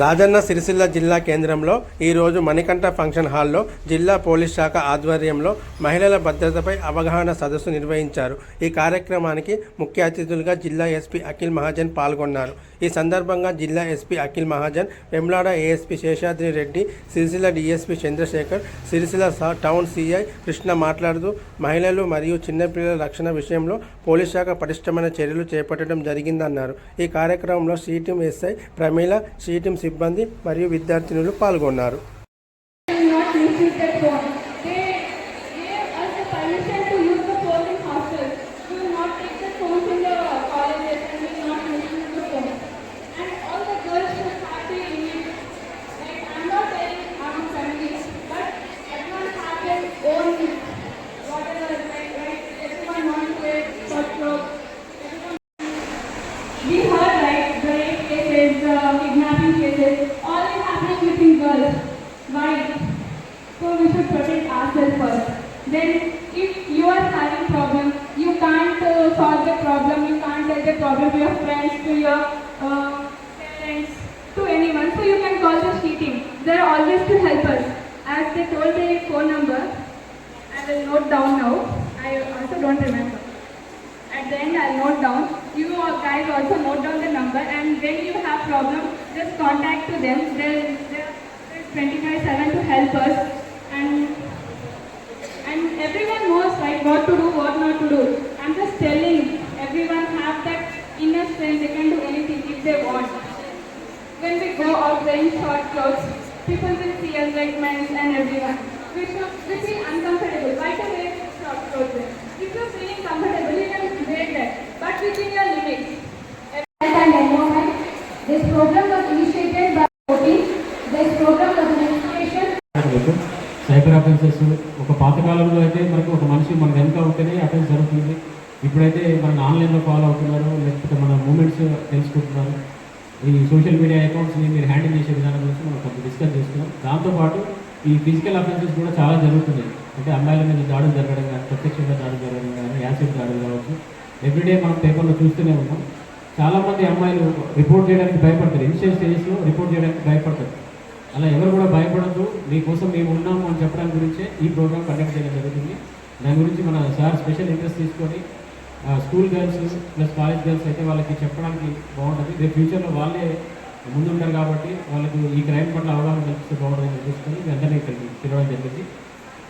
రాజన్న సిరిసిల్ల జిల్లా కేంద్రంలో ఈరోజు మణికంఠ ఫంక్షన్ హాల్లో జిల్లా పోలీస్ శాఖ ఆధ్వర్యంలో మహిళల భద్రతపై అవగాహన సదస్సు నిర్వహించారు. ఈ కార్యక్రమానికి ముఖ్య అతిథులుగా జిల్లా ఎస్పీ అఖిల్ మహాజన్ పాల్గొన్నారు. ఈ సందర్భంగా జిల్లా SP Akhil Mahajan Vemlada ASP Seshadri Reddy Sircilla DSP Chandrasekhar Sircilla town CI Krishna మాట్లాడుతూ మహిళలు మరియు చిన్నపిల్లల రక్షణ విషయంలో పోలీస్ శాఖ పటిష్టమైన చర్యలు చేపట్టడం జరిగిందన్నారు. ఈ కార్యక్రమంలో సిటీం ఎస్ఐ ప్రమీల సిటీం సిబ్బంది మరియు విద్యార్థినులు పాల్గొన్నారు. Problem, just contact to them. They're 25/7 to help us, and and everyone knows like what to do, what not to do. I'm just telling everyone have that inner strength. They can do anything if they want. When we go out wearing short clothes, people will see us like men and everyone. We should we feel uncomfortable. Why to wear short clothes? If you're feeling comfortable, you can wear that, but within your limits. Cyber offences ఒక పాతకాలంలో అయితే మనకు ఒక మనిషి మన వెనుక ఉంటేనే offence జరుగుతుంది. ఇప్పుడైతే మన ఆన్లైన్లో ఫాలో అవుతున్నారు లేకపోతే మన మూమెంట్స్ తెలుసుకుంటున్నారు. ఈ సోషల్ మీడియా అకౌంట్స్ని మీరు హ్యాండిల్ చేసే విధానం గురించి మనం కొంచెం డిస్కస్ చేసుకున్నాం దాంతోపాటు ఈ ఫిజికల్ అఫెన్సెస్ కూడా చాలా జరుగుతున్నాయి. అంటే అమ్మాయిల మీద దాడులు జరగడం కానీ ప్రత్యక్షంగా దాడులు జరగడం కానీ యాసిడ్ దాడులు కావచ్చు. ఎవ్రీడే మనం పేపర్లో చూస్తూనే ఉన్నాం. చాలామంది అమ్మాయిలు రిపోర్ట్ చేయడానికి భయపడతారు. ఇనిషియల్ స్టేజెస్లో రిపోర్ట్ చేయడానికి భయపడతారు. అలా ఎవరు కూడా భయపడద్దు. మీకోసం మేము ఉన్నాము అని చెప్పడం గురించే ఈ ప్రోగ్రామ్ కండక్ట్ చేయడం జరుగుతుంది. దాని గురించి మన సార్ స్పెషల్ ఇంట్రెస్ట్ తీసుకొని school girls plus college girls అయితే వాళ్ళకి చెప్పడానికి బాగుంటుంది. రేపు ఫ్యూచర్లో వాళ్ళే ముందుంటారు కాబట్టి వాళ్ళకి ఈ క్రైమ్ పట్ల అవగాహన కల్పిస్తే బాగుంటుందని చూసుకొని వెంటనే ఇక్కడికి పిలవడం జరిగింది.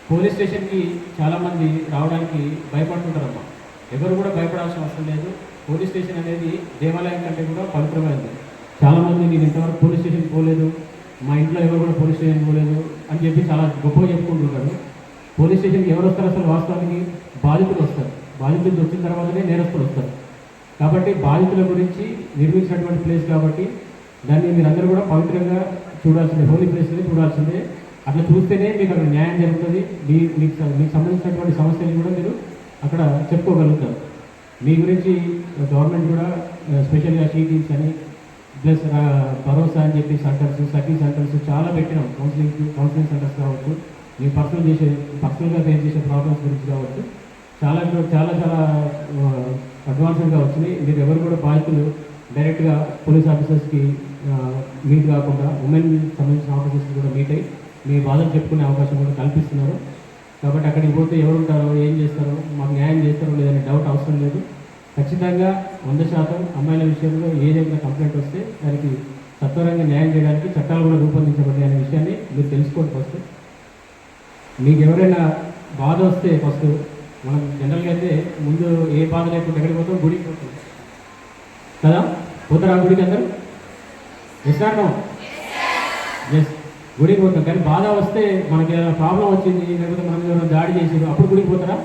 పోలీస్ స్టేషన్కి చాలామంది రావడానికి భయపడుతుంటారమ్మా. ఎవరు కూడా భయపడాల్సిన అవసరం లేదు. పోలీస్ స్టేషన్ అనేది దేవాలయం కంటే కూడా పవిత్రమైనది. చాలామంది నేను ఇంతవరకు పోలీస్ స్టేషన్ పోలేదు మా ఇంట్లో ఎవరు కూడా పోలీస్ స్టేషన్ పోలేదు అని చెప్పి చాలా గొప్పగా చెప్పుకుంటున్నాడు పోలీస్ స్టేషన్కి ఎవరు వస్తారు అసలు వాస్తవానికి? బాధితులు వస్తారు. బాధితులు వచ్చిన తర్వాతనే నేరస్తులు వస్తారు. కాబట్టి బాధితుల గురించి నిర్మించినటువంటి ప్లేస్ కాబట్టి దాన్ని మీరందరూ కూడా పవిత్రంగా చూడాల్సిందే హోలీ ప్లేస్ని చూడాల్సిందే. అట్లా చూస్తేనే మీకు అక్కడ న్యాయం జరుగుతుంది. మీ మీకు మీకు సంబంధించినటువంటి సమస్యలు కూడా మీరు అక్కడ చెప్పుకోగలుగుతారు. మీ గురించి గవర్నమెంట్ కూడా స్పెషల్గా షీటీస్ అని ప్లస్ భరోసా అని చెప్పి సెంటర్స్ సఖీ సెంటర్స్ చాలా పెట్టినాం. కౌన్సిలింగ్ కౌన్సిలింగ్ సెంటర్స్ కావచ్చు మీ పర్సనల్ చేసే పర్సనల్గా ఫేస్ చేసే ప్రాబ్లమ్స్ గురించి కావచ్చు చాలా చాలా చాలా అడ్వాన్స్డ్గా వచ్చినాయి. మీరు ఎవరు కూడా బాధితులు డైరెక్ట్గా పోలీస్ ఆఫీసర్స్కి మీట్ కాకుండా ఉమెన్ సంబంధించిన ఆఫీసర్స్ కూడా మీట్ అయ్యి మీ బాధలు చెప్పుకునే అవకాశం కూడా కల్పిస్తున్నారు. కాబట్టి అక్కడికి పోతే ఎవరు ఉంటారో ఏం చేస్తారో మాకు న్యాయం చేస్తారో లేదనే డౌట్ అవసరం లేదు. ఖచ్చితంగా వంద శాతం అమ్మాయిల విషయంలో ఏదైనా కంప్లైంట్ వస్తే దానికి సత్వరంగా న్యాయం చేయడానికి చట్టాలు కూడా రూపొందించబడ్డాయి అనే విషయాన్ని మీరు తెలుసుకోండి ఫస్ట్. మీకు ఎవరైనా బాధ వస్తే ఫస్ట్ మనం జనరల్గా అయితే ముందు ఏ బాధ లేకుండా ఎక్కడికి పోతాం? గుడికి పోతాం. కదా? పోతారా గుడికి అందరూ? ఎస్ ఎస్ గుడికి పోతాం. కానీ బాధ వస్తే మనకి ఏదైనా ప్రాబ్లం వచ్చింది లేకపోతే మనం ఏమైనా దాడి చేసి అప్పుడు గుడికి పోతారా?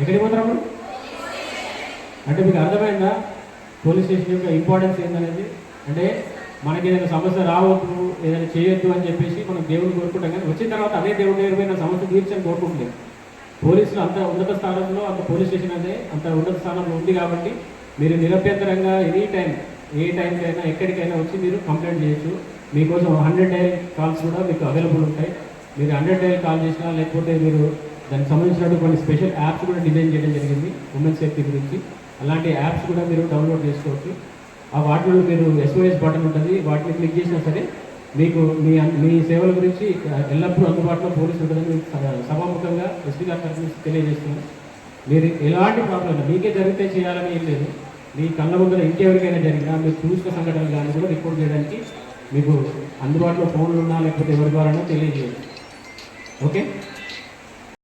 ఎక్కడికి పోతారా అప్పుడు? అంటే మీకు అర్థమైందా? పోలీస్ స్టేషన్ యొక్క ఇంపార్టెన్స్ ఏంటనేది అంటే మనకి ఏదైనా సమస్య రావద్దు ఏదైనా చేయొద్దు అని చెప్పేసి మనం దేవుడిని కోరుకుంటాం కానీ వచ్చిన తర్వాత అదే దేవుడి దగ్గర సమస్య తీర్చని కోరుకుంటలేదు. పోలీసులు అంత ఉన్నత స్థానంలో అంత పోలీస్ స్టేషన్ అనే అంత ఉన్నత స్థానంలో ఉంది కాబట్టి మీరు నిరభ్యంతరంగా ఎనీ టైం ఏ టైంకైనా ఎక్కడికైనా వచ్చి మీరు కంప్లైంట్ చేయొచ్చు. మీకోసం హండ్రెడ్ డైల్ కాల్స్ కూడా మీకు అవైలబుల్ ఉంటాయి. మీరు హండ్రెడ్ డైల్ కాల్ చేసినా లేకపోతే మీరు దానికి సంబంధించినటువంటి కొన్ని స్పెషల్ యాప్స్ కూడా డిజైన్ చేయడం జరిగింది ఉమెన్ సేఫ్టీ గురించి. అలాంటి యాప్స్ కూడా మీరు డౌన్లోడ్ చేసుకోవచ్చు. ఆ వాటిలో మీరు ఎస్ఓఎస్ బటన్ ఉంటుంది. వాటిని క్లిక్ చేసినా సరే మీకు మీ మీ సేవల గురించి ఎల్లప్పుడూ అందుబాటులో పోలీసు ఉంటుందని మీకు సభాముఖంగా ఎస్పీ గారి తరఫు నుంచి తెలియజేస్తున్నాను. మీరు ఎలాంటి ప్రాబ్లం మీకే జరిగితే చేయాలని ఏం లేదు. మీ కళ్ళ ముందర ఇంకెవరికైనా జరిగినా మీరు చూసిన సంఘటనలు కానీ కూడా రిపోర్ట్ చేయడానికి మీకు అందుబాటులో ఫోన్లు ఉన్నా లేకపోతే ఎవరి ద్వారా తెలియజేయండి ఓకే?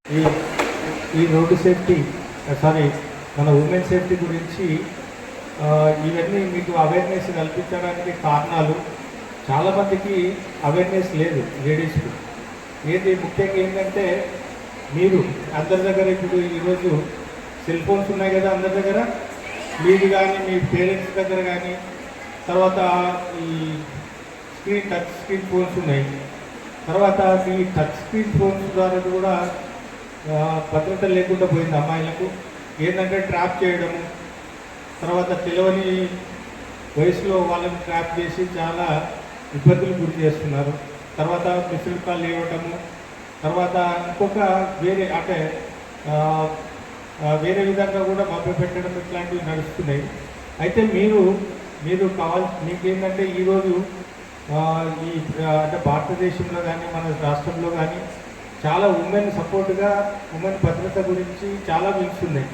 ఈ ఈ రోడ్డు సేఫ్టీ సారీ మన ఉమెన్ సేఫ్టీ గురించి ఇవన్నీ మీకు అవేర్నెస్ కల్పించడానికి కారణాలు. చాలామందికి అవేర్నెస్ లేదు లేడీస్కి. ఏది? ముఖ్యంగా ఏంటంటే మీరు అందరి దగ్గర ఇప్పుడు ఈరోజు సెల్ ఫోన్స్ ఉన్నాయి కదా అందరి దగ్గర? మీరు కానీ మీ పేరెంట్స్ దగ్గర కానీ తర్వాత ఈ స్క్రీన్ టచ్ స్క్రీన్ ఫోన్స్ ఉన్నాయి. తర్వాత ఈ టచ్ స్క్రీన్ ఫోన్స్ ద్వారా కూడా భద్రత లేకుండా పోయింది అమ్మాయిలకు. ఏంటంటే ట్రాప్ చేయడము తర్వాత తెలియని వయసులో వాళ్ళని ట్రాప్ చేసి చాలా ఇబ్బందులు గురి చేస్తున్నారు. తర్వాత మిస్డ్ కాల్ ఇవ్వటము తర్వాత ఇంకొక వేరే అంటే వేరే విధంగా కూడా మభ్య పెట్టడం ఇట్లాంటివి నడుస్తున్నాయి. అయితే మీరు మీరు కావాలి మీకు ఏంటంటే ఈరోజు ఈ అంటే భారతదేశంలో కానీ మన రాష్ట్రంలో కానీ చాలా ఉమెన్ సపోర్ట్గా ఉమెన్ భద్రత గురించి చాలా వింగ్స్ ఉన్నాయి.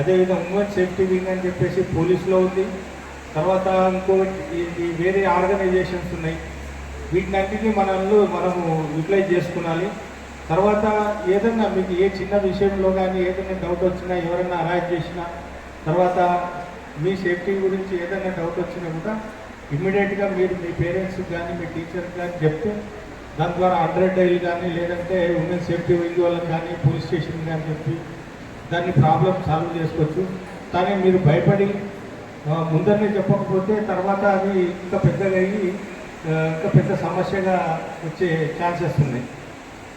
అదేవిధంగా ఉమెన్ సేఫ్టీ వింగ్ అని చెప్పేసి పోలీసులో ఉంది. తర్వాత ఇంకో వేరే ఆర్గనైజేషన్స్ ఉన్నాయి. వీటినన్నిటిని మనల్ని మనము యూటిలైజ్ చేసుకునాలి. తర్వాత ఏదన్నా మీకు ఏ చిన్న విషయంలో కానీ ఏదైనా డౌట్ వచ్చినా ఎవరైనా అరాయిజ్ చేసినా తర్వాత మీ సేఫ్టీ గురించి ఏదైనా డౌట్ వచ్చినా కూడా ఇమ్మీడియట్గా మీరు మీ పేరెంట్స్కి కానీ మీ టీచర్కి కానీ చెప్తే దాని ద్వారా హండ్రెడ్ డైల్ కానీ లేదంటే ఉమెన్ సేఫ్టీ వింగ్ వాళ్ళకి కానీ పోలీస్ స్టేషన్ కానీ చెప్పి దాన్ని ప్రాబ్లం సాల్వ్ చేసుకోవచ్చు. కానీ మీరు భయపడి ముందరనే చెప్పకపోతే తర్వాత అది ఇంకా పెద్దగా అయ్యి ఇంకా పెద్ద సమస్యగా వచ్చే ఛాన్సెస్ ఉన్నాయి.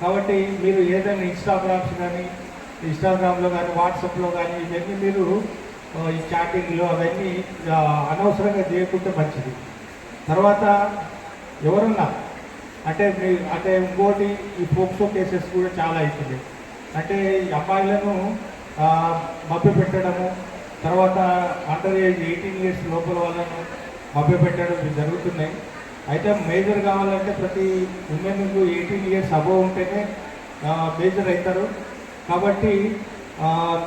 కాబట్టి మీరు ఏదైనా ఇన్స్టాగ్రామ్స్ కానీ ఇన్స్టాగ్రామ్లో కానీ వాట్సాప్లో కానీ ఇవన్నీ మీరు ఈ చాటింగ్లు అవన్నీ అనవసరంగా చేయకుంటే మంచిది. తర్వాత ఎవరన్నా అంటే మీ అంటే ఇంకోటి ఈ పోక్సో కేసెస్ కూడా చాలా అవుతుంది అంటే ఈ అమ్మాయిలను మభ్య పెట్టడము తర్వాత అండర్ ఏజ్ ఎయిటీన్ ఇయర్స్ లోపల వాళ్ళను మభ్య పెట్టడం ఇవి జరుగుతున్నాయి. అయితే మేజర్ కావాలంటే ప్రతి ఉమెన్ ఎయిటీన్ ఇయర్స్ అబోవ్ ఉంటేనే మేజర్ అవుతారు. కాబట్టి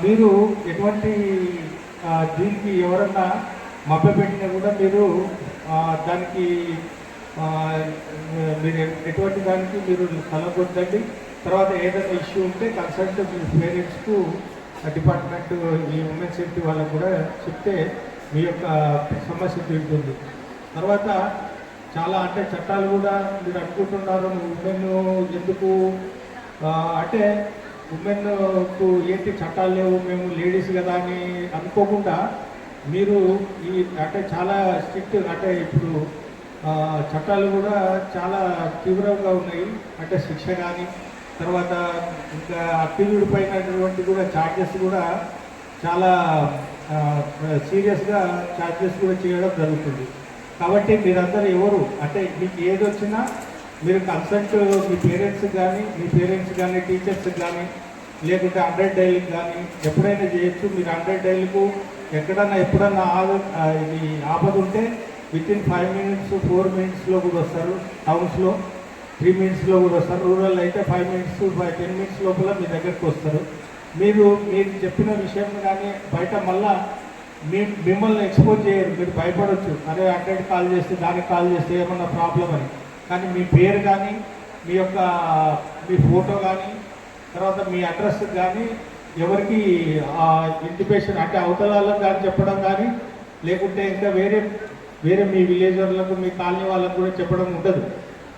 మీరు ఎటువంటి దీనికి ఎవరన్నా మభ్యపెట్టినా కూడా మీరు దానికి మీరు ఎటువంటి దానికి మీరు కలగొద్దండి తర్వాత ఏదైనా ఇష్యూ ఉంటే కన్సల్ట్ మీ పేరెంట్స్కు డిపార్ట్మెంట్ ఈ ఉమెన్ సేఫ్టీ వాళ్ళకు కూడా చెప్తే మీ యొక్క సమస్య తీరుతుంది. తర్వాత చాలా అంటే చట్టాలు కూడా మీరు అనుకుంటున్నారు ఉమెన్ ఎందుకు అంటే ఉమెన్కు ఏంటి చట్టాలు లేవు మేము లేడీస్ కదా అని అనుకోకుండా మీరు ఈ అంటే చాలా స్ట్రిక్ట్ అంటే ఇప్పుడు చట్టాలు కూడా చాలా తీవ్రంగా ఉన్నాయి. అంటే శిక్ష కానీ తర్వాత ఇంకా అప్పీలుడి పైనటువంటి కూడా ఛార్జెస్ కూడా చాలా సీరియస్గా ఛార్జెస్ కూడా చేయడం జరుగుతుంది. కాబట్టి మీరందరూ ఎవరు అంటే మీకు ఏది వచ్చినా మీరు కన్సల్ట్ మీ పేరెంట్స్ కానీ మీ పేరెంట్స్ కానీ టీచర్స్ కానీ లేకుంటే హండ్రెడ్ డైల్కి కానీ ఎప్పుడైనా చేయొచ్చు. మీరు హండ్రెడ్ డైల్కు ఎక్కడన్నా ఎప్పుడన్నా ఇది ఆపద ఉంటే within five minutes four మినిట్స్లో కూడా వస్తారు. టౌన్స్లో త్రీ మినిట్స్లో కూడా వస్తారు. రూరల్ అయితే five minutes five ten minutes లోపల మీ దగ్గరికి వస్తారు. మీరు మీరు చెప్పిన విషయం కానీ బయట మళ్ళా మీ మిమ్మల్ని ఎక్స్పోజ్ చేయరు. మీరు భయపడవచ్చు అరే హండ్రెడ్ కాల్ చేస్తే దానికి కాల్ చేస్తే ఏమన్నా ప్రాబ్లం అని. కానీ మీ పేరు కానీ మీ యొక్క మీ ఫోటో కానీ తర్వాత మీ అడ్రస్ కానీ ఎవరికి ఇంటిమేషన్ అంటే అవతలాలకు కానీ చెప్పడం కానీ లేకుంటే ఇంకా వేరే వేరే మీ విలేజ్ వాళ్ళకు మీ కాలనీ వాళ్ళకు కూడా చెప్పడం ఉండదు.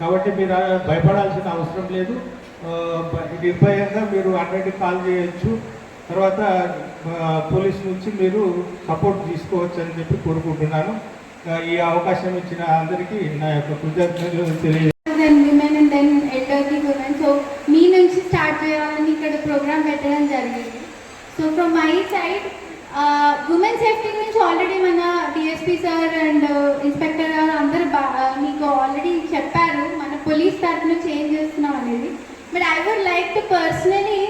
కాబట్టి మీరు భయపడాల్సిన అవసరం లేదు. నిర్భయంగా మీరు హండ్రెడ్కి కాల్ చేయొచ్చు. తర్వాత పోలీస్ నుంచి మీరు సపోర్ట్ తీసుకోవచ్చు అని చెప్పి కోరుకుంటున్నాను. ఈ అవకాశం ఇచ్చిన అందరికీ నా యొక్క కృతజ్ఞతలు తెలియ ఉమెన్ సో మీ నుంచి స్టార్ట్ చేయాలని ఇక్కడ ప్రోగ్రామ్ పెట్టడం జరిగింది. So from my side women safety గురించి ఆల్రెడీ మన డిఎస్పీ సార్ అండ్ ఇన్స్పెక్టర్ గారు అందరు మీకు ఆల్రెడీ చెప్పారు. మన పోలీస్ తరఫున చేంజ్ చేస్తున్నాం అనేది. But I would like to personally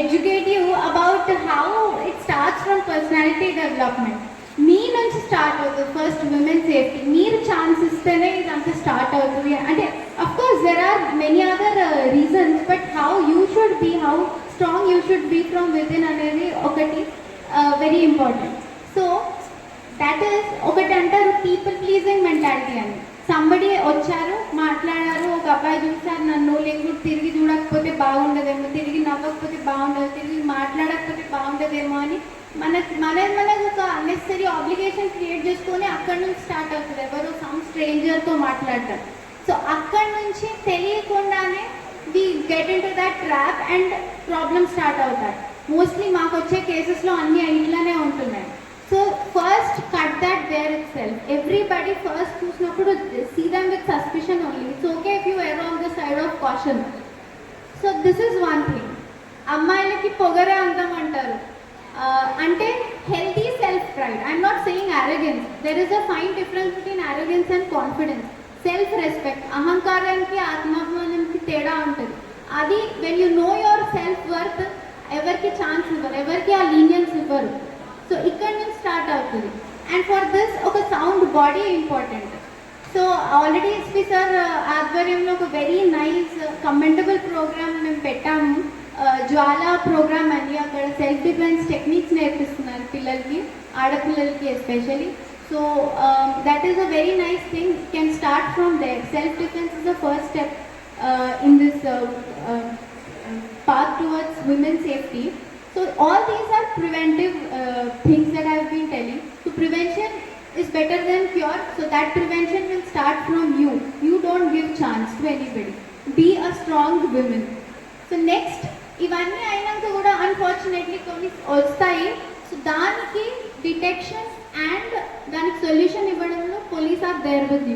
educate you about how it starts from personality development నుంచి స్టార్ట్ అవుతుంది. ఫస్ట్ విమెన్ సేఫ్టీ మీరు ఛాన్స్ ఇస్తేనే ఇదంతా స్టార్ట్ అవుతుంది. అంటే of course there are many other reasons but how you should be how strong you should be from within అనేది ఒకటి very important so that is ఒకటి అంటారు పీపుల్ ప్లీజింగ్ మెంటాలిటీ అని. సంబడి వచ్చారు మాట్లాడారు ఒక అబ్బాయి చూసారు నన్ను లేకుండా తిరిగి చూడకపోతే బాగుండదేమో తిరిగి నవ్వకపోతే బాగుండదు తిరిగి మాట్లాడకపోతే బాగుండదేమో అని మన మనది మనకు ఒక అన్నెసరీ ఆబ్లిగేషన్ క్రియేట్ చేసుకొని అక్కడి నుంచి స్టార్ట్ అవుతుంది. ఎవరో సమ్ స్ట్రేంజర్తో మాట్లాడతారు. సో అక్కడి నుంచి తెలియకుండానే we get into that trap and problem start అవుతాయి. మోస్ట్లీ మాకు వచ్చే కేసెస్లో అన్ని ఇట్లానే ఉంటున్నాయి. So first cut that there itself everybody first చూసినప్పుడు see them with suspicion only it's okay if you err on the side of caution so this is one thing అమ్మాయిలకి పొగరే అందం అంటారు. అంటే healthy self pride I'm not saying arrogance there is a fine difference between arrogance and confidence self respect అహంకారానికి ఆత్మాభిమానానికి తేడా ఉంటుంది అది when you know your self worth ఎవరికి ఛాన్స్ ఇవ్వరు ఎవరికి ఆ లీనియన్స్ ఇవ్వరు సో ఇక్కడ నుంచి స్టార్ట్ అవుతుంది అండ్ ఫర్ దిస్ ఒక sound body important so already SP sir ఆధ్వర్యంలో ఒక వెరీ నైస్ కమెండబుల్ ప్రోగ్రామ్ మేము పెట్టాము. జ్వాల ప్రోగ్రామ్ అని అక్కడ సెల్ఫ్ డిఫెన్స్ టెక్నిక్స్ నేర్పిస్తున్నారు పిల్లలకి ఆడపిల్లలకి especially so that is a very nice thing can start from there self defence is the first step in this path towards women's safety. So all these are preventive uh, things that I have been telling. So prevention is better than cure. So that prevention will start from you. You don't give chance to anybody. Be a strong woman. So next ఇవన్నీ అయినాక కూడా unfortunately కొన్ని వస్తాయి. So దానికి detection and దానికి solution ఇవ్వడంలో police are there with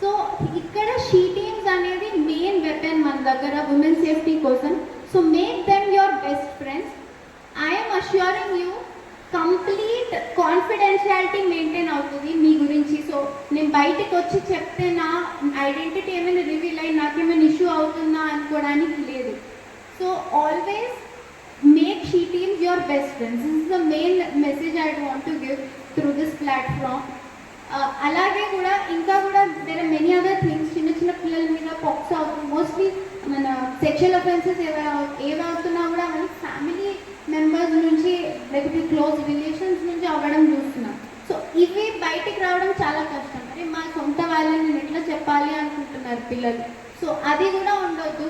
so ఇక్కడ she teams అనేది మెయిన్ వెపన్ మన దగ్గర ఉమెన్ సేఫ్టీ కోసం. So make them your best friends I'm assuring you complete confidentiality maintain అవుతుంది మీ గురించి. సో నేను బయటకు వచ్చి చెప్తే నా ఐడెంటిటీ ఏమైనా రివీల్ అయ్యి నాకేమైనా ఇష్యూ అవుతుందా అనుకోవడానికి లేదు. So always make she teams your best friends this is the main message I want to give through this platform అలాగే కూడా ఇంకా కూడా there are many other things చిన్న చిన్న పిల్లల మీద పాక్స్ అవుతుంది మోస్ట్లీ మన సెక్షువల్ అఫెన్సెస్ ఏమవుతున్నా కూడా మన ఫ్యామిలీ మెంబర్స్ నుంచి లేకపోతే క్లోజ్ రిలేషన్స్ నుంచి అవ్వడం చూస్తున్నాం. సో ఇవి బయటికి రావడం చాలా కష్టం. మరి మా సొంత వాళ్ళని నేను ఎట్లా చెప్పాలి అనుకుంటున్నారు పిల్లలు? సో అది కూడా ఉండొద్దు.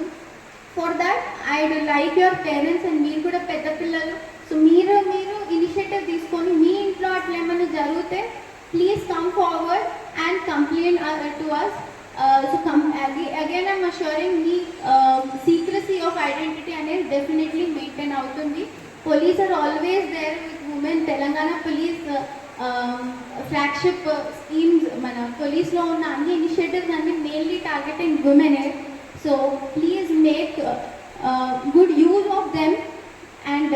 For that I like your parents and మీరు కూడా పెద్ద పిల్లలు. సో మీరు మీరు ఇనిషియేటివ్ తీసుకొని మీ ఇంట్లో అట్లా ఏమైనా జరిగితే please come forward and complaint to us so come again I'm assuring me secrecy of identity అనేది డెఫినెట్లీ మెయింటైన్ అవుతుంది. Police are always there with women Telangana police flagship schemes మన పోలీస్లో ఉన్న అన్ని ఇనిషియేటివ్స్ అన్ని మెయిన్లీ టార్గెటింగ్ ఉమెనే So please make good use of them and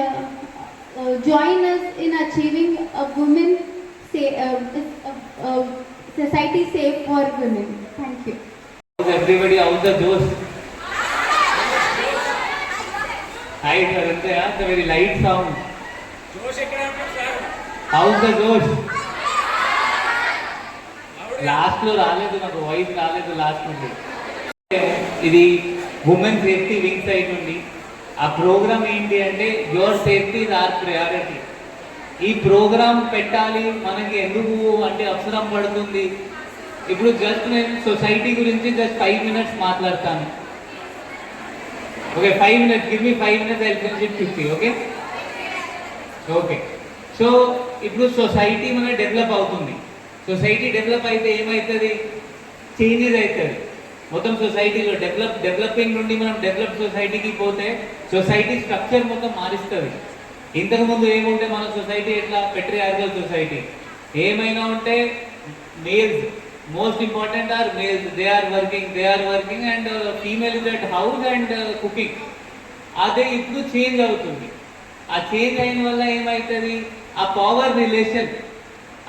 join us in achieving a women say, uh, uh, uh, society safe for women. Thank you. everybody out the doors. Height and the very light sound. How's the Josh? Last లో రాలేదు నాకు voice రాలేదు last నుండి ఇది women safety wing side నుండి ఆ programme ఏంటి అంటే your safety is our priority ఈ ప్రోగ్రామ్ పెట్టాలి మనకి ఎందుకు అంటే అవసరం పడుతుంది. ఇప్పుడు జస్ట్ నేను సొసైటీ గురించి జస్ట్ ఫైవ్ మినిట్స్ మాట్లాడతాను. Okay five minutes give me five minutes I fifty okay okay so ఇప్పుడు సొసైటీ మన డెవలప్ అవుతుంది. సొసైటీ డెవలప్ అయితే ఏమవుతుంది చేంజెస్ అవుతుంది. మొత్తం సొసైటీలో డెవలప్ డెవలపింగ్ నుండి మనం డెవలప్ సొసైటీకి పోతే సొసైటీ స్ట్రక్చర్ మొత్తం మారుస్తుంది. ఇంతకుముందు ఏముంటే మన సొసైటీ ఎట్లా? పెట్రియార్గల్ సొసైటీ ఏమైనా ఉంటే males most important are males they are working they are working and female is at house and cooking అదే ఇప్పుడు చేంజ్ అవుతుంది. ఆ చేంజ్ అయిన వల్ల ఏమవుతుంది ఆ పవర్ రిలేషన్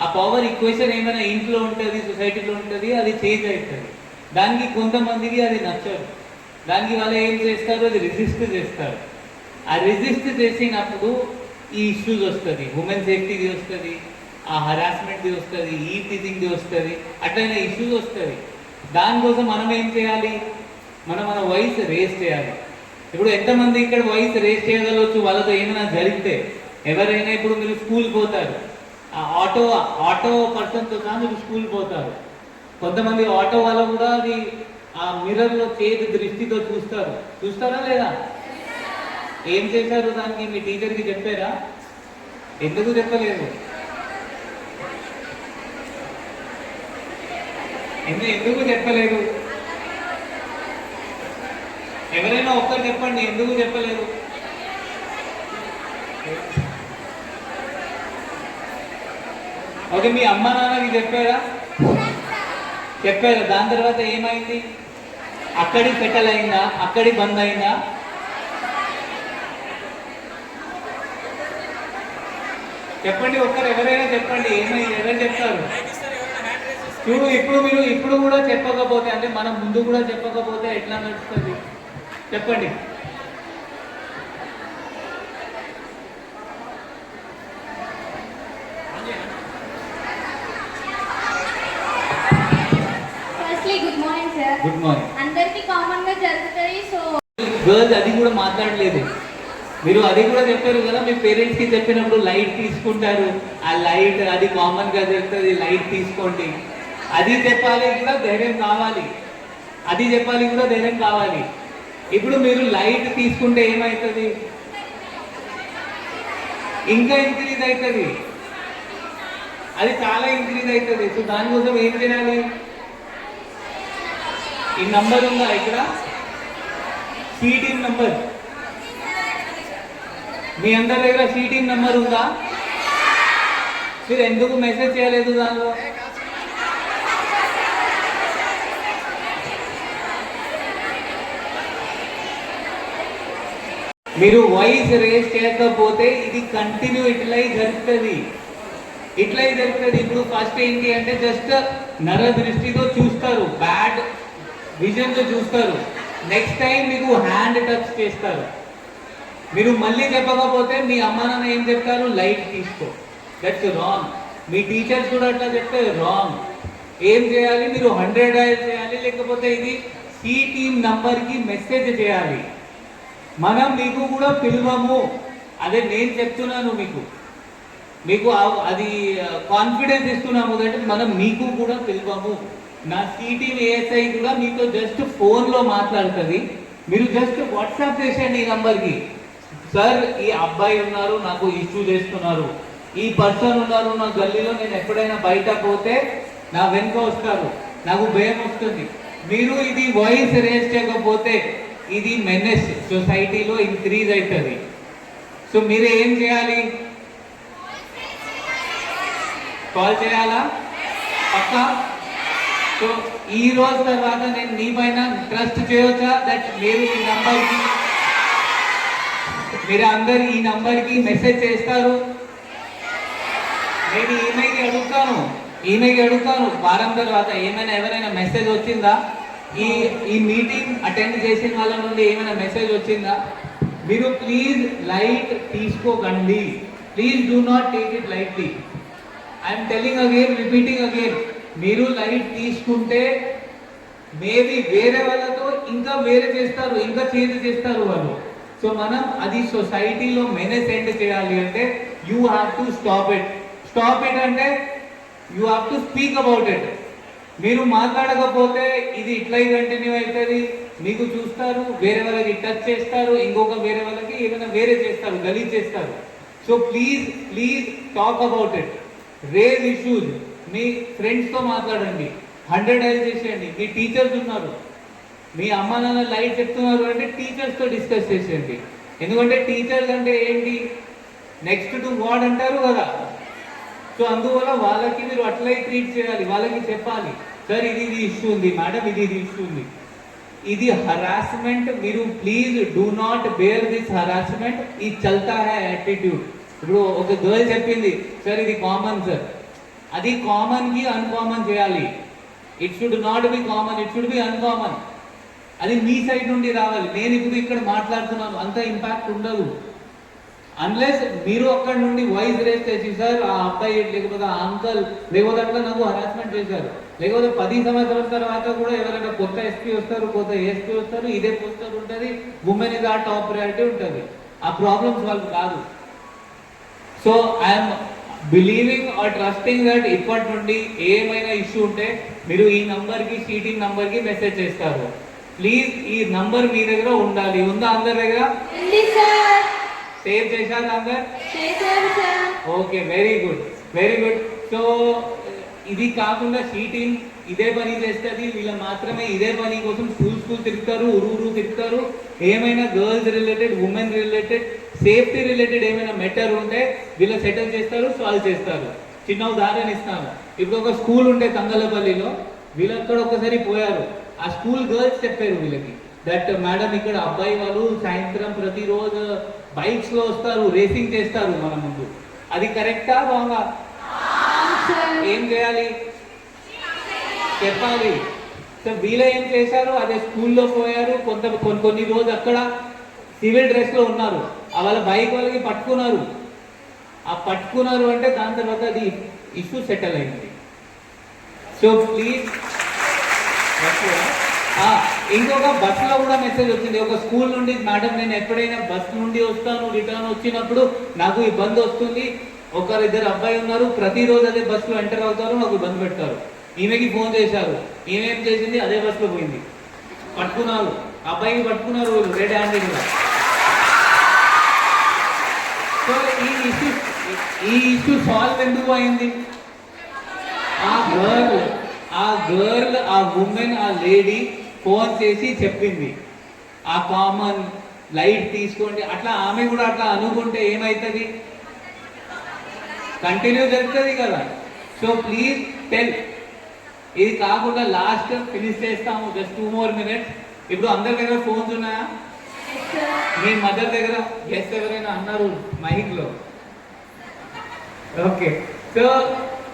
ఆ పవర్ ఈక్వేషన్ ఏమైనా ఇంట్లో ఉంటుంది సొసైటీలో ఉంటుంది అది చేంజ్ అవుతుంది. దానికి కొంతమందికి అది నచ్చదు. దానికి వాళ్ళు ఏం చేస్తారు? అది రిజిస్ట్ చేస్తారు. ఆ రిజిస్ట్ చేసినప్పుడు ఈ ఇష్యూస్ వస్తుంది. ఉమెన్ సేఫ్టీది వస్తుంది ఆ హరాస్మెంట్ది వస్తుంది ఈ టీచింగ్ది వస్తుంది అట్లయినా ఇష్యూస్ వస్తుంది. దానికోసం మనం ఏం చేయాలి? మనం మన వాయిస్ రేస్ చేయాలి. ఇప్పుడు ఎంతమంది ఇక్కడ వాయిస్ రేస్ చేయగలవచ్చు? వాళ్ళతో ఏమైనా జరిగితే ఎవరైనా ఇప్పుడు మీరు స్కూల్ పోతారు. ఆ ఆటో ఆటో పర్సన్తో సహా మీరు స్కూల్ పోతారు. కొంతమంది ఆటో వాళ్ళు కూడా అది ఆ మిర్రర్లో చేతి దృష్టితో చూస్తారు. చూస్తారా లేదా? ఏం చేశారు దానికి? మీ టీచర్కి చెప్పారా? ఎందుకు చెప్పలేదు? ఎందుకు ఎందుకు చెప్పలేదు? ఎవరైనా ఒక్కరు చెప్పండి ఎందుకు చెప్పలేదు? ఓకే మీ అమ్మ నాన్నకి చెప్పారా? చెప్పారు. దాని తర్వాత ఏమైంది? అక్కడి పెట్టలైందా అక్కడి బంద్ అయిందా చెప్పండి ఒక్కరు ఎవరైనా చెప్పండి ఏమైంది ఎవరు చెప్తారు చూడు ఇప్పుడు మీరు ఇప్పుడు కూడా చెప్పకపోతే అంటే మనం ముందు కూడా చెప్పకపోతే ఎట్లా నడుస్తుంది? చెప్పండి firstly good morning sir good morning అందరికీ కామన్గా జరుగుతాయి సో గర్ల్స్ అది కూడా మాట్లాడలేదు. మీరు అది కూడా చెప్పారు కదా మీ పేరెంట్స్కి చెప్పినప్పుడు లైట్ తీసుకుంటారు. ఆ లైట్ అది కామన్గా జరుగుతుంది లైట్ తీసుకోండి. అది చెప్పాలి కూడా ధైర్యం కావాలి. అది చెప్పాలి కూడా ధైర్యం కావాలి. ఇప్పుడు మీరు లైట్ తీసుకుంటే ఏమవుతుంది ఇంకా ఇంక్రీజ్ అవుతుంది. అది చాలా ఇంక్రీజ్ అవుతుంది. సో దానికోసం ఏం చేయాలి ఈ నంబర్ ఉందా ఇక్కడ? సీటీఎం నంబర్ మీ అందరి దగ్గర సీటీఎం నంబర్ ఉందా? మీరు ఎందుకు మెసేజ్ చేయలేదు దానిలో? మీరు వాయిస్ రేస్ చేయకపోతే ఇది కంటిన్యూ ఇట్లై జరుగుతుంది. ఇట్లై జరుగుతుంది. ఇప్పుడు ఫస్ట్ ఏంటి అంటే జస్ట్ నర దృష్టితో చూస్తారు. బ్యాడ్ విజన్తో చూస్తారు. నెక్స్ట్ టైం మీకు హ్యాండ్ టచ్ చేస్తారు. మీరు మళ్ళీ చెప్పకపోతే మీ అమ్మ నాన్న ఏం చెప్తారు? లైట్ తీసుకో. దట్స్ రాంగ్ మీ టీచర్స్ కూడా అట్లా చెప్తే రాంగ్ ఏం చేయాలి? మీరు హండ్రెడ్ డయల్ చేయాలి లేకపోతే ఇది సి టీమ్ నంబర్కి మెసేజ్ చేయాలి. మనం మీకు కూడా పిలవము. అదే నేను చెప్తున్నాను మీకు. మీకు అది కాన్ఫిడెన్స్ ఇస్తున్నాము. అంటే మనం మీకు కూడా పిలవము. నా సిటీ ఏఎస్ఐ కూడా మీతో జస్ట్ ఫోన్లో మాట్లాడుతుంది. మీరు జస్ట్ వాట్సాప్ చేసేయండి ఈ నంబర్కి. సార్ ఈ అబ్బాయి ఉన్నారు నాకు ఇష్యూ చేస్తున్నారు. ఈ పర్సన్ ఉన్నారు నా గల్లీలో నేను ఎప్పుడైనా బయట పోతే నా వెనుక వస్తారు. నాకు భయం వస్తుంది. మీరు ఇది వాయిస్ రేస్ చేయకపోతే ఇది మెనెస్ సొసైటీలో ఇంక్రీజ్ అవుతుంది సో మీరు ఏం చేయాలి? కాల్ చేయాలా? పక్కా? సో ఈ రోజు తర్వాత నేను మీ పైన ట్రస్ట్ చేయొచ్చా? దట్ మీరు ఈ నంబర్కి మీరు అందరు ఈ నంబర్కి మెసేజ్ చేస్తారు. నేను ఈమెకి అడుగుతాను ఈమెకి అడుగుతాను. వారం తర్వాత ఏమైనా ఎవరైనా మెసేజ్ వచ్చిందా? ఈ ఈ మీటింగ్ అటెండ్ చేసిన వాళ్ళ నుండి ఏమైనా మెసేజ్ వచ్చిందా? మీరు ప్లీజ్ లైట్ తీసుకోకండి. Please do not take it lightly I'm telling again repeating again. మీరు లైట్ తీసుకుంటే మేబీ వేరే వాళ్ళతో ఇంకా వేరే చేస్తారు ఇంకా చేంజ్ చేస్తారు వాళ్ళు. సో మనం అది సొసైటీలో మెనేజ్ ఎండ్ చేయాలి అంటే you have to stop it stop it అంటే you have to speak about it మీరు మాట్లాడకపోతే ఇది ఇట్లా కంటిన్యూ అవుతుంది మీకు చూస్తారు వేరే వాళ్ళకి టచ్ చేస్తారు ఇంకొక వేరే వాళ్ళకి ఏమైనా వేరే చేస్తారు గలీజ్ చేస్తారు. So please please talk about it raise issues మీ ఫ్రెండ్స్తో మాట్లాడండి. హండ్రెడ్ డైల్ చేసేయండి. మీ టీచర్స్ ఉన్నారు. మీ అమ్మ నాన్న లైట్ చెప్తున్నారు అంటే టీచర్స్తో డిస్కస్ చేసేయండి. ఎందుకంటే టీచర్స్ అంటే ఏంటి? నెక్స్ట్ టు గాడ్ అంటారు కదా. సో అందువల్ల వాళ్ళకి మీరు అట్లే ట్రీట్ చేయాలి. వాళ్ళకి చెప్పాలి. సార్ ఇది ఇది ఇష్యూ ఉంది. మేడం ఇది ఇది ఇష్యూ ఉంది. ఇది హరాస్మెంట్ మీరు please do not bear this harassment ఈ చల్తా హై యాటిట్యూడ్ ఇప్పుడు ఒక గర్ల్ చెప్పింది సార్ ఇది కామన్ సార్ అది కామన్కి అన్కామన్ చేయాలి. It should not be common it should be uncommon అది మీ సైడ్ నుండి రావాలి. నేను ఇప్పుడు ఇక్కడ మాట్లాడుతున్నాను అంత ఇంపాక్ట్ ఉండదు. అన్లెస్ మీరు అక్కడ నుండి వాయిస్ రేస్ చేసి సార్ ఆ అబ్బాయి లేకపోతే ఆ అంకల్ లేకపోతే అట్లా నాకు హరాస్మెంట్ చేశారు. లేకపోతే పది సంవత్సరాల తర్వాత కూడా ఎవరైనా కొత్త ఎస్పీ వస్తారు కొత్త ఎస్పీ వస్తారు ఇదే పోస్టర్ ఉంటుంది. Women is a top priority ఉంటుంది. ఆ ప్రాబ్లమ్స్ వాళ్ళు కాదు so I'm believing or trusting that ఇప్పటి నుండి ఏమైనా ఇష్యూ ఉంటే మీరు ఈ నంబర్కి షీటింగ్ నంబర్కి మెసేజ్ చేస్తారు. ప్లీజ్ ఈ నంబర్ మీ దగ్గర ఉండాలి. ఉందా అందరి దగ్గర? సేవ్ చేశారు అందరు? Okay very good very good so ఇది కాకుండా షీటింగ్ ఇదే పని చేస్తుంది వీళ్ళు మాత్రమే ఇదే పని కోసం స్కూల్ స్కూల్ తిరుగుతారు ఊరు ఊరు తిరుగుతారు. ఏమైనా girls related women related safety related ఏమైనా మెటర్ ఉంటే వీళ్ళు సెటిల్ చేస్తారు సాల్వ్ చేస్తారు. చిన్న ఉదాహరణ ఇస్తాను. ఇప్పుడు ఒక స్కూల్ ఉండే తంగలపల్లిలో వీళ్ళు అక్కడ ఒకసారి పోయారు. ఆ స్కూల్ గర్ల్స్ చెప్పారు వీళ్ళకి దట్ మేడం ఇక్కడ అబ్బాయి వాళ్ళు సాయంత్రం ప్రతిరోజు బైక్స్లో వస్తారు రేసింగ్ చేస్తారు మన ముందు. అది కరెక్టా బాగా ఏం చేయాలి? చెప్పాలి. సో వీళ్ళు ఏం చేశారు? అదే స్కూల్లో పోయారు. కొంత కొన్ని కొన్ని రోజు అక్కడ సివిల్ డ్రెస్లో ఉన్నారు. వాళ్ళ బైక్ వాళ్ళకి పట్టుకున్నారు. ఆ పట్టుకున్నారు అంటే దాని తర్వాత అది ఇష్యూ సెటిల్ అయింది. సో ప్లీజ్ ఇంకొక బస్సులో కూడా మెసేజ్ వచ్చింది. ఒక స్కూల్ నుండి మేడం నేను ఎప్పుడైనా బస్ నుండి వస్తాను రిటర్న్ వచ్చినప్పుడు నాకు ఇబ్బంది వస్తుంది. ఒకరు ఇద్దరు అబ్బాయి ఉన్నారు. ప్రతిరోజు అదే బస్సులో ఎంటర్ అవుతారు నాకు ఇబ్బంది పెడతారు. ఈమెకి ఫోన్ చేశారు. ఈమె ఏం చేసింది? అదే బస్సులో పోయింది. పట్టుకున్నారు. అబ్బాయిని పట్టుకున్నారు రెడ్ హ్యాండెడ్ సో ఈ ఇష్యూ ఈ ఇష్యూ సాల్వ్ ఎందుకు అయింది? ఆ గర్ల్ ఆ గర్ల్ ఆ ఉమెన్ ఆ లేడీ ఫోన్ చేసి చెప్పింది. ఆ కామన్ లైట్ తీసుకోండి. అట్లా ఆమె కూడా అట్లా అనుకుంటే ఏమవుతుంది కంటిన్యూ జరుగుతుంది కదా. సో ప్లీజ్ టెల్ ఇది కాకుండా లాస్ట్ ఫినిష్ చేస్తాము. జస్ట్ టూ మోర్ మినిట్స్ ఇప్పుడు అందరి దగ్గర ఫోన్స్ ఉన్నాయా? మీ మదర్ దగ్గర? గెస్ట్ ఎవరైనా అన్నారు మైక్లో? ఓకే సో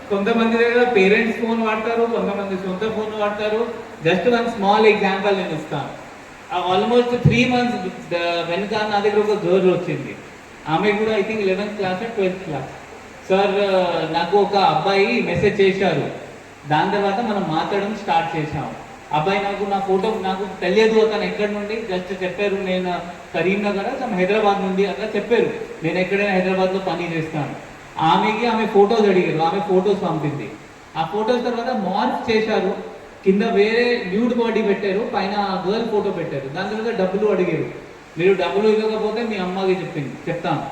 కొంతమంది దగ్గర పేరెంట్స్ ఫోన్ వాడతారు కొంతమంది సొంత ఫోన్ వాడతారు. జస్ట్ వన్ స్మాల్ ఎగ్జాంపుల్ నేను ఇస్తాను. ఆల్మోస్ట్ త్రీ మంత్స్ వెనక నా దగ్గర ఒక గర్ల్ వచ్చింది. ఆమె కూడా I think eleventh class twelfth class sir నాకు ఒక అబ్బాయి మెసేజ్ చేశారు. దాని తర్వాత మనం మాట్లాడడం స్టార్ట్ చేశాం అబ్బాయి నాకు నా ఫోటో నాకు తెలియదు అతను ఎక్కడి నుండి? జస్ట్ చెప్పారు నేను కరీంనగర్ సమ్ హైదరాబాద్ నుండి అట్లా చెప్పారు. నేను ఎక్కడైనా హైదరాబాద్లో పని చేస్తాను. ఆమెకి ఆమె ఫొటోస్ అడిగారు ఆమె ఫొటోస్ పంపింది. ఆ ఫొటోస్ తర్వాత మార్క్ చేశారు. కింద వేరే న్యూడ్ బాడీ పెట్టారు పైన గర్ల్ ఫోటో పెట్టారు. దాని తర్వాత డబ్బులు అడిగారు. మీరు డబ్బులు ఇవ్వకపోతే మీ అమ్మకి చెప్పింది చెప్తాను.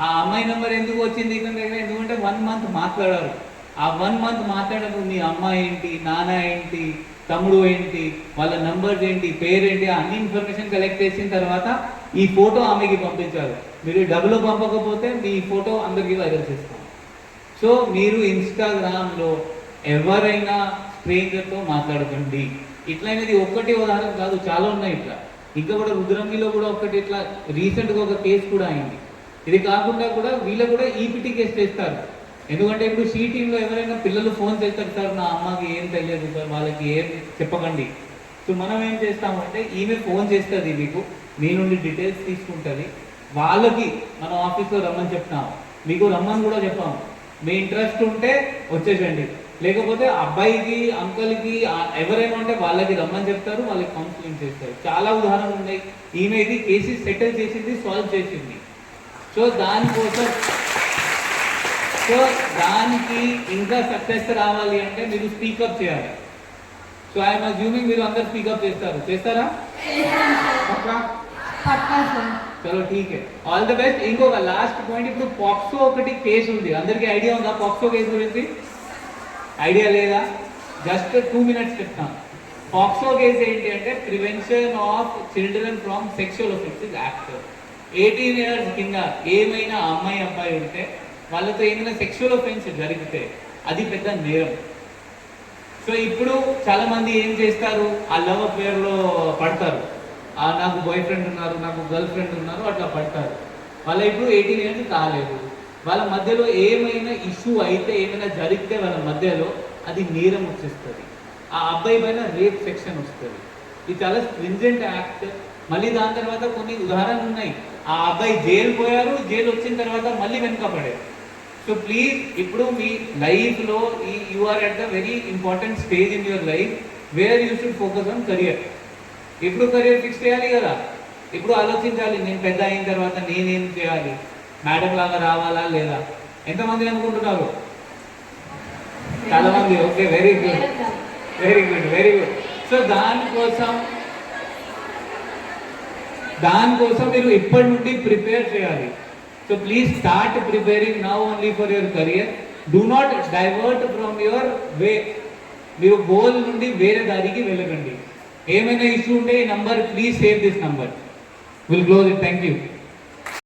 ఆ అమ్మాయి నెంబర్ ఎందుకు వచ్చింది? ఇతని దగ్గర ఎందుకంటే వన్ మంత్ మాట్లాడారు. ఆ వన్ మంత్ మాట్లాడదు మీ అమ్మ ఏంటి నాన్న ఏంటి తమ్ముడు ఏంటి వాళ్ళ నంబర్స్ ఏంటి పేరేంటి అన్ని ఇన్ఫర్మేషన్ కలెక్ట్ చేసిన తర్వాత ఈ ఫోటో ఆమెకి పంపించారు. మీరు డబ్బులు పంపకపోతే మీ ఫోటో అందరికీ వైరల్ చేస్తాం. సో మీరు ఇన్స్టాగ్రామ్లో ఎవరైనా స్ట్రేంజర్తో మాట్లాడకండి. ఇట్లయినది ఒక్కటి ఉదాహరణ కాదు చాలా ఉన్నాయి ఇట్లా. ఇంకా కూడా రుద్రంగిలో కూడా ఒకటి ఇట్లా రీసెంట్గా ఒక కేసు కూడా అయింది. ఇది కాకుండా కూడా వీళ్ళు కూడా ఈపీటీ కేసు చేస్తారు. ఎందుకంటే ఇప్పుడు షీ టీంలో ఎవరైనా పిల్లలు ఫోన్ చేస్తారు సార్ నా అమ్మకి ఏం తెలియదు సార్ వాళ్ళకి ఏం చెప్పకండి. సో మనం ఏం చేస్తామంటే ఈమె ఫోన్ చేస్తుంది మీకు మీ నుండి డీటెయిల్స్ తీసుకుంటుంది. వాళ్ళకి మన ఆఫీస్లో రమ్మని చెప్తాము మీకు రమ్మని కూడా చెప్పాము మీ ఇంట్రెస్ట్ ఉంటే వచ్చేసండి లేకపోతే అబ్బాయికి అంకల్కి ఎవరైనా ఉంటే వాళ్ళకి రమ్మని చెప్తారు వాళ్ళకి కౌన్సిలింగ్ చేస్తారు. చాలా ఉదాహరణలు ఉన్నాయి. ఈమెది కేసెస్ సెటిల్ చేసింది సాల్వ్ చేసింది. సో దానికోసం సో దానికి ఇంకా సక్సెస్ రావాలి అంటే మీరు స్పీకప్ చేయాలి. సో ఐఎమ్ అజ్యూమింగ్ మీరు అందరు స్పీకప్ చేస్తారు. చేస్తారా? చలో ఠీక్. ఆల్ ది బెస్ట్ ఇంకొక లాస్ట్ పాయింట్ ఇప్పుడు పాక్సో ఒకటి కేసు ఉంది. అందరికీ ఐడియా ఉందా? పాక్సో కేసు గురించి? ఐడియా లేదా? జస్ట్ టూ మినిట్స్ చెప్తాను పాక్సో కేసు ఏంటి అంటే prevention of children from sexual offences act eighteen years కింద ఏమైనా అమ్మాయి అబ్బాయి ఉంటే వాళ్ళతో ఏమైనా సెక్షువల్ ఒఫెన్స్ జరిగితే అది పెద్ద నేరం. సో ఇప్పుడు చాలా మంది ఏం చేస్తారు? ఆ లవ్ అఫేర్ పడతారు. ఆ నాకు బాయ్ ఫ్రెండ్ ఉన్నారు నాకు గర్ల్ ఫ్రెండ్ ఉన్నారు అట్లా పడతారు. వాళ్ళ ఇప్పుడు ఎయిటీన్ ఇయర్స్ కాలేదు. వాళ్ళ మధ్యలో ఏమైనా ఇష్యూ అయితే ఏమైనా జరిగితే వాళ్ళ మధ్యలో అది నేరం వచ్చేస్తుంది. ఆ అబ్బాయి పైన రేప్ సెక్షన్ వస్తుంది. ఇది చాలా స్ట్రింజెంట్ యాక్ట్ మళ్ళీ దాని తర్వాత కొన్ని ఉదాహరణలు ఉన్నాయి. ఆ అబ్బాయి జైలు పోయారు జైలు వచ్చిన తర్వాత మళ్ళీ వెనుక పడారు సో ప్లీజ్ ఇప్పుడు మీ లైఫ్లో ఈ you are at the very important stage in your life where you should focus on career ఇప్పుడు కెరియర్ ఫిక్స్ చేయాలి కదా? ఇప్పుడు ఆలోచించాలి నేను పెద్ద అయిన తర్వాత నేనేం చేయాలి? మేడం లాగా రావాలా లేదా? ఎంతమంది అనుకుంటున్నారు? చాలా మంది okay very good very good very good so దానికోసం దానికోసం మీరు ఇప్పటి నుండి ప్రిపేర్ చేయాలి? So please start preparing now only for your career do not divert from your way మీరు గోల్ నుండి వేరే దారికి వెళ్ళకండి. ఏమైనా ఇష్యూ ఉంటే ఈ number please save this number will close it thank you